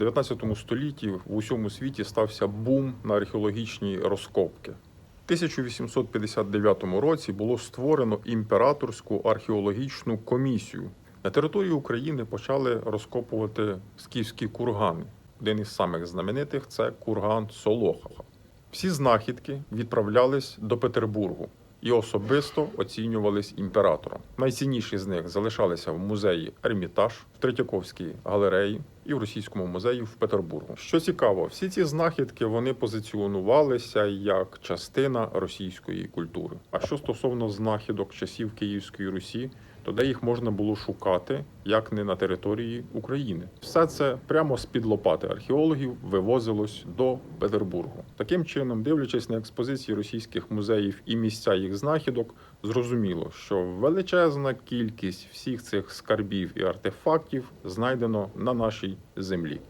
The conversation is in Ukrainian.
19 столітті в усьому світі стався бум на археологічні розкопки. В 1859 році було створено імператорську археологічну комісію. На території України почали розкопувати скіфські кургани. Один із самих знаменитих це курган Солохова. Всі знахідки відправлялись до Петербургу і особисто оцінювались імператором. Найцінніші з них залишалися в музеї Ермітаж, в Третьяковській галереї і в російському музеї в Петербургу. Що цікаво, всі ці знахідки вони позиціонувалися як частина російської культури. А що стосовно знахідок часів Київської Русі, то де їх можна було шукати, як не на території України. Все це прямо з під лопати археологів вивозилось до Петербургу. Таким чином, дивлячись на експозиції російських музеїв і місця їх знахідок, зрозуміло, що величезна кількість всіх цих скарбів і артефактів знайдено на нашій землі.